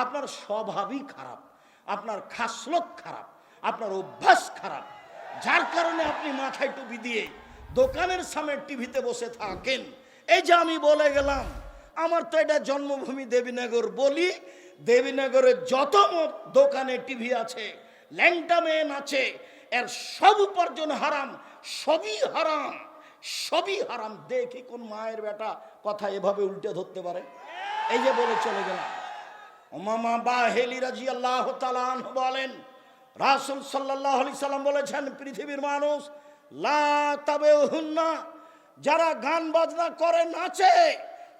আপনার স্বভাবই খারাপ, আপনার খাসলত খারাপ, আপনার অভ্যাস খারাপ। যার কারণে আপনি মাথায় টুপি দিয়ে দোকানের সামনে টিভিতে বসে থাকেন। এই যে আমি বলে গেলাম, আমার তো এটা জন্মভূমি দেবীনগর বলি। দেবীনগরের যত দোকানে টিভি আছে, ল্যাংটা মেন আছে, এর সব উপার্জন হারাম, সবই হারাম সবই হারাম। দেখি কোন মায়ের বেটা কথা এভাবে উল্টে ধরতে পারে। এই যে বলে চলে গেলাম। ওমামা বা হেলি রাজি আল্লাহ বলেন, রাসুল সাল্লাহ আলি সাল্লাম বলেছেন, পৃথিবীর মানুষ, লা তবে হুন্না যারা গান বাজনা করে, নাচে,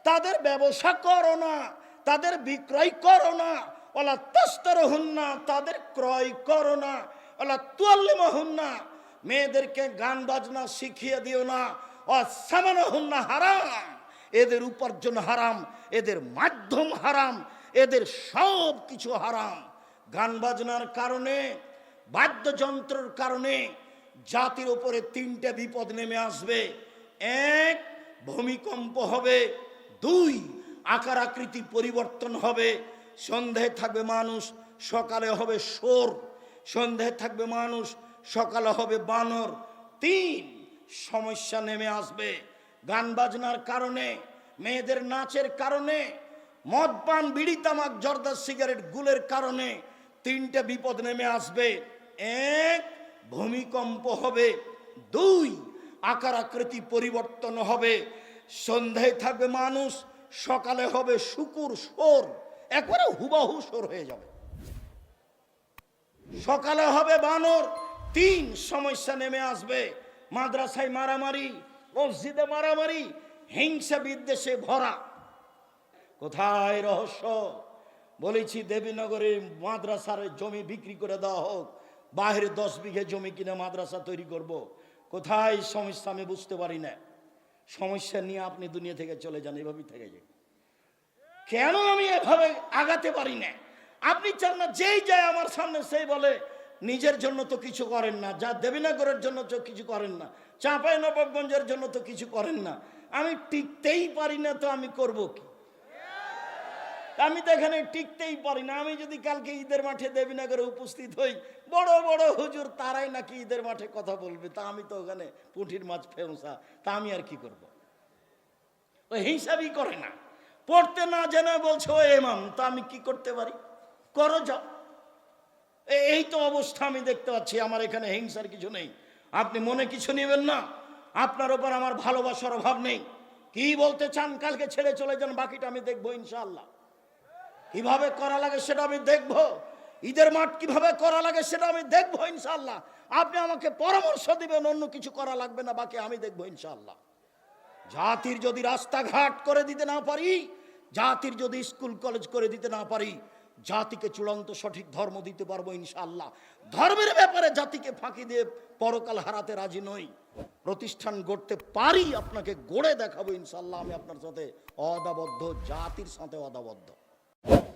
তাদের ব্যবসা করো না, তাদের বিক্রয় করো না ওলা তস্তর হুন্না তাদের ক্রয় করো না ওলা তুয়াল্লিম হুন্না মেয়েদেরকে গান বাজনা শিখিয়ে দিও না ও সামান হুন্না হারাম, এদের উপার্জন হারাম, এদের মাধ্যম হারাম এদের সব কিছু হারাম। গান বাজনার কারণে, বাদ্যযন্ত্রের কারণে জাতির উপরে তিনটে বিপদ নেমে আসবে। এক, ভূমিকম্প হবে। দুই, আকার আকৃতি পরিবর্তন হবে। সন্ধ্যায় থাকবে মানুষ, সকালে হবে সোর। সন্ধ্যায় থাকবে মানুষ, সকালে হবে বানর। তিন, সমস্যা নেমে আসবে। গান বাজনার কারণে, মেয়েদের নাচের কারণে মদ পান, বিড়ি, তামাক, জর্দা, সিগারেট, গুলের কারণে তিনটে বিপদ নেমে আসবে। এক, ভূমিকম্প হবে। দুই, আকার আকৃতি পরিবর্তন হবে। সন্ধ্যায় থাকবে মানুষ, সকালে হবে শুকুর সোর একবারে হুবাহু সোর হয়ে যাবে। সকালে হবে বানর, তিন সমস্যা নেমে আসবে। মাদ্রাসায় মারামারি, মসজিদে মারামারি, হিংসা বিদ্বেষে ভরা। কোথায় রহস্য? বলেছি দেবীনগরে মাদ্রাসার জমি বিক্রি করে দেওয়া হোক। বাইরে দশ বিঘে জমি কিনে মাদ্রাসা তৈরি করব। কোথায় সমস্যা আমি বুঝতে পারি না। সমস্যা নিয়ে আপনি দুনিয়া থেকে চলে যান, এভাবেই থেকে যান কেন আমি এভাবে আগাতে পারি না? আপনি চান না যেই যায় আমার সামনে সেই বলে, নিজের জন্য তো কিছু করেন না, যা দেবীনগরের জন্য তো কিছু করেন না, চাঁপাই নবাবগঞ্জের জন্য তো কিছু করেন না। আমি টিকতেই পারি না তো আমি করব কি? আমি তো এখানে টিকতেই পারি না। আমি যদি কালকে ঈদের মাঠে দেবীনগরে উপস্থিত হই, বড় বড় হুজুর তারাই নাকি ঈদের মাঠে কথা বলবে। তা আমি তো ওখানে পুঁঠির মাছ ফেমসা তা আমি আর কি করব। ও হিসাবই করে না। পড়তে না জেনে বলছে, ও এমাম তা আমি কি করতে পারি? করো, যাও। এই তো অবস্থা আমি দেখতে পাচ্ছি, আমার এখানে হিংসার কিছু নেই। আপনি মনে কিছু নেবেন না? আপনার ওপর আমার ভালোবাসার অভাব নেই। কি বলতে চান? কালকে ছেড়ে চলে যান, বাকিটা আমি দেখব ইনশাআল্লাহ। কীভাবে করা লাগে সেটা আমি দেখব। ঈদের মাঠ কীভাবে করা লাগে সেটা আমি দেখব ইনশাল্লাহ আপনি আমাকে পরামর্শ দিবেন, অন্য কিছু করা লাগবে না, বাকি আমি দেখব ইনশাল্লাহ জাতির যদি রাস্তাঘাট করে দিতে না পারি, জাতির যদি স্কুল, কলেজ করে দিতে না পারি, জাতিকে চূড়ান্ত সঠিক ধর্ম দিতে পারব ইনশাল্লাহ ধর্মের ব্যাপারে জাতিকে ফাঁকি দিয়ে পরকাল হারাতে রাজি নই। প্রতিষ্ঠান গড়তে পারি, আপনাকে গড়ে দেখাবো ইনশাল্লাহ আমি আপনার সাথে অদাবদ্ধ, জাতির সাথে অদাবদ্ধ। you